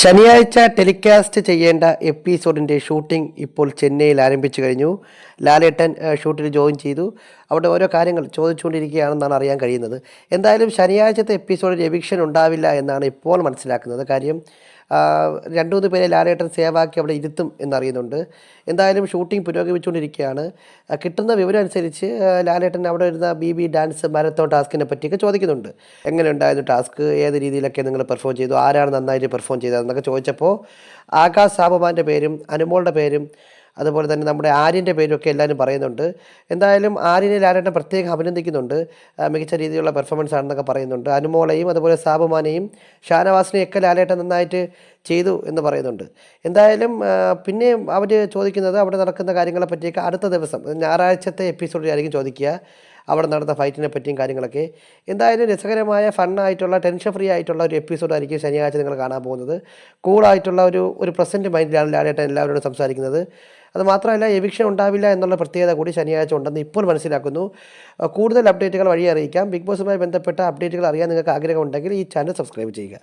ശനിയാഴ്ച ടെലികാസ്റ്റ് ചെയ്യേണ്ട എപ്പിസോഡിന്റെ ഷൂട്ടിംഗ് ഇപ്പോൾ ചെന്നൈയിൽ ആരംഭിച്ചു കഴിഞ്ഞു. ലാലേട്ടൻ ഷൂട്ടിൽ ജോയിൻ ചെയ്തു. അവിടെ ഓരോ കാര്യങ്ങൾ ചോദിച്ചുകൊണ്ടിരിക്കുകയാണെന്നാണ് അറിയാൻ കഴിയുന്നത്. എന്തായാലും ശനിയാഴ്ചത്തെ എപ്പിസോഡിൽ എവിക്ഷൻ ഉണ്ടാവില്ല എന്നാണ് ഇപ്പോൾ മനസ്സിലാക്കുന്നത്. കാര്യം ആ, രണ്ടു മൂന്ന് പേരെ ലാലേട്ടൻ സേവാക്കി അവിടെ ഇരുത്തും എന്നറിയുന്നുണ്ട്. എന്തായാലും ഷൂട്ടിംഗ് പുരോഗമിച്ചുകൊണ്ടിരിക്കുകയാണ്. കിട്ടുന്ന വിവരം അനുസരിച്ച് ലാലേട്ടൻ അവിടെ വരുന്ന ബി ബി ഡാൻസ് മാരത്തോൺ ടാസ്കിനെ പറ്റിയൊക്കെ ചോദിക്കുന്നുണ്ട്. എങ്ങനെ ഉണ്ടായിരുന്നു ടാസ്ക്? ഏത് രീതിയിലൊക്കെ നിങ്ങൾ പെർഫോം ചെയ്തു? ആരാണ് നന്നായിട്ട് പെർഫോം ചെയ്തതെന്നൊക്കെ ചോദിച്ചപ്പോൾ ആകാശ് സാബുമാന്റെ പേരും അനുമോളുടെ പേരും അതുപോലെ തന്നെ നമ്മുടെ ആര്യന്റെ പേരൊക്കെ എല്ലാവരും പറയുന്നുണ്ട്. എന്തായാലും ആര്യനെ ലാലേട്ടൻ പ്രത്യേകം അഭിനന്ദിക്കുന്നുണ്ട്. മികച്ച രീതിയിലുള്ള പെർഫോമൻസ് ആണെന്നൊക്കെ പറയുന്നുണ്ട്. അനുമോളയും അതുപോലെ സാബുമാനെയും ഷാനവാസിനെയൊക്കെ ലാലേട്ടൻ നന്നായിട്ട് ചെയ്തു എന്ന് പറയുന്നുണ്ട്. എന്തായാലും പിന്നെ അവർ ചോദിക്കുന്നത് അവിടെ നടക്കുന്ന കാര്യങ്ങളെ പറ്റിയൊക്കെ അടുത്ത ദിവസം ഞായറാഴ്ചത്തെ എപ്പിസോഡിലായിരിക്കും ചോദിക്കുക. അവിടെ നടന്ന ഫൈറ്റിനെ പറ്റിയും കാര്യങ്ങളൊക്കെ. എന്തായാലും രസകരമായ ഫണ്ണായിട്ടുള്ള ടെൻഷൻ ഫ്രീ ആയിട്ടുള്ള ഒരു എപ്പിസോഡായിരിക്കും ശനിയാഴ്ച നിങ്ങൾ കാണാൻ പോകുന്നത്. കൂളായിട്ടുള്ള ഒരു ഒരു പ്രസന്റ് മൈൻഡിലാണ് ലാലേട്ടൻ എല്ലാവരോടും സംസാരിക്കുന്നത്. അത് മാത്രമല്ല എവിക്ഷൻ ഉണ്ടാവില്ല എന്നുള്ള പ്രത്യേകത കൂടി ശനിയാഴ്ച ഉണ്ടെന്ന് ഇപ്പോൾ മനസ്സിലാക്കുന്നു. കൂടുതൽ അപ്ഡേറ്റുകൾ വഴി അറിയിക്കാം. ബിഗ് ബോസുമായി ബന്ധപ്പെട്ട അപ്ഡേറ്റുകൾ അറിയാൻ നിങ്ങൾക്ക് ആഗ്രഹമുണ്ടെങ്കിൽ ഈ ചാനൽ സബ്സ്ക്രൈബ് ചെയ്യുക.